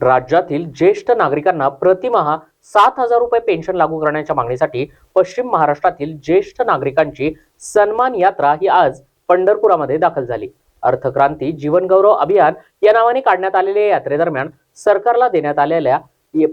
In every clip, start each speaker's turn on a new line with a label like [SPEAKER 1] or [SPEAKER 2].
[SPEAKER 1] राज्यातील ज्येष्ठ नागरिकांना प्रतिमाहा सात हजार रुपये पेन्शन लागू करण्याच्या मागणीसाठी पश्चिम महाराष्ट्रातील ज्येष्ठ नागरिकांची सन्मान यात्रा ही आज पंढरपुरामध्ये दाखल झाली. अर्थक्रांती जीवनगौरव अभियान या नावाने काढण्यात आलेल्या यात्रेदरम्यान सरकारला देण्यात आलेल्या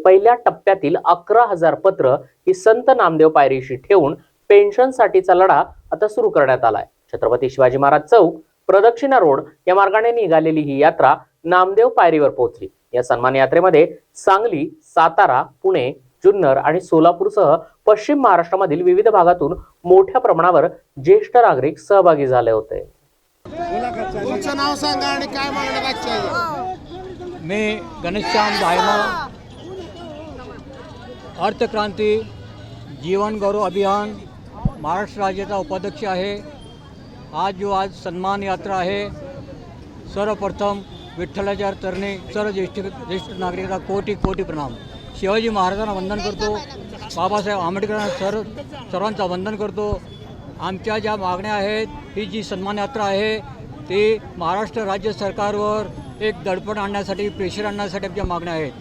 [SPEAKER 1] पहिल्या टप्प्यातील अकरा हजार पत्र ही संत नामदेव पायरीशी ठेवून पेन्शनसाठीचा लढा आता सुरू करण्यात आलाय. छत्रपती शिवाजी महाराज चौक प्रदक्षिणा रोड या मार्गाने निघालेली ही यात्रा नामदेव पायरीवर पोहोचली. या सन्मान यात्रेमध्ये सांगली सातारा पुणे जुन्नर आणि सोलापूरसह पश्चिम महाराष्ट्रामधील विविध भागातून मोठ्या प्रमाणावर ज्येष्ठ नागरिक सहभागी झाले होते.
[SPEAKER 2] नाव सांगा आणि काय
[SPEAKER 3] मी घनश्याम दायमा अर्थक्रांती जीवन गौरव अभियान महाराष्ट्र राज्याचा उपाध्यक्ष आहे. आज जो आज सन्मान यात्रा आहे सर्वप्रथम विठ्ठलाचार तरणे सर्व ज्येष्ठ ज्येष्ठ नागरिकांना कोटी कोटी प्रणाम. शिवाजी महाराजांना वंदन करतो. बाबासाहेब आंबेडकरांना सर सर्वांचा वंदन करतो. आमच्या ज्या मागण्या आहेत ही जी सन्मान यात्रा आहे ती महाराष्ट्र राज्य सरकारवर एक दडपण आणण्यासाठी प्रेशर आणण्यासाठी आमच्या मागण्या आहेत.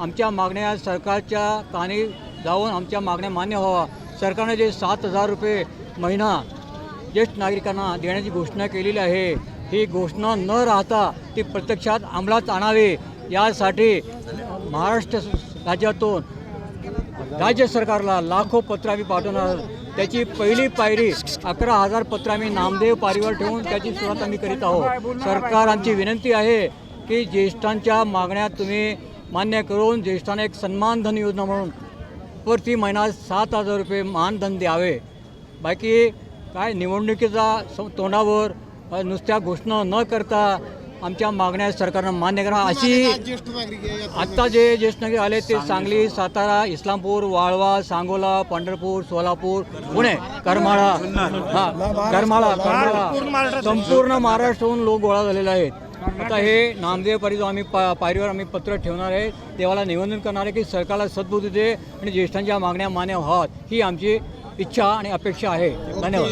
[SPEAKER 3] आमच्या मागण्या सरकारच्या कानी जाऊन आमच्या मागण्या मान्य व्हावा. सरकारने जे सात हजार रुपये महिना ज्येष्ठ नागरिकांना देण्याची घोषणा केलेली आहे ही घोषणा न राहता ती प्रत्यक्षात अंमलात आणावी. यासाठी महाराष्ट्र राज्यातून राज्य सरकारला लाखो पत्र आम्ही पाठवणार त्याची पहिली पायरी अकरा हजार पत्र आम्ही नामदेव पारीवर ठेवून त्याची सुरुवात आम्ही करीत आहोत. सरकार आमची विनंती आहे की ज्येष्ठांच्या मागण्या तुम्ही मान्य करून ज्येष्ठांना एक सन्मानधन योजना म्हणून प्रति महिना सात हजार रुपये मानधन द्यावे. बाकी काय निवडणुकीचा स- तोंडावर नुसत्या घोषणा न करता आमच्या मागण्या सरकारनं मान्य करा अशी. आत्ता जे ज्येष्ठ नागरिक आले ते सांगली सातारा इस्लामपूर वाळवा सांगोला पंढरपूर सोलापूर पुणे करमाळा. हा करमाळा करमाळा. संपूर्ण महाराष्ट्राहून लोक गोळा झालेले आहेत. आता हे नामदेव पारी जो आम्ही पा पायरीवर आम्ही पत्र ठेवणार आहे. देवाला निवेदन करणार आहे की सरकारला सद्बुद्धी दे आणि ज्येष्ठांच्या मागण्या मान्य व्हाव्यात ही आमची इच्छा आणि अपेक्षा आहे. धन्यवाद.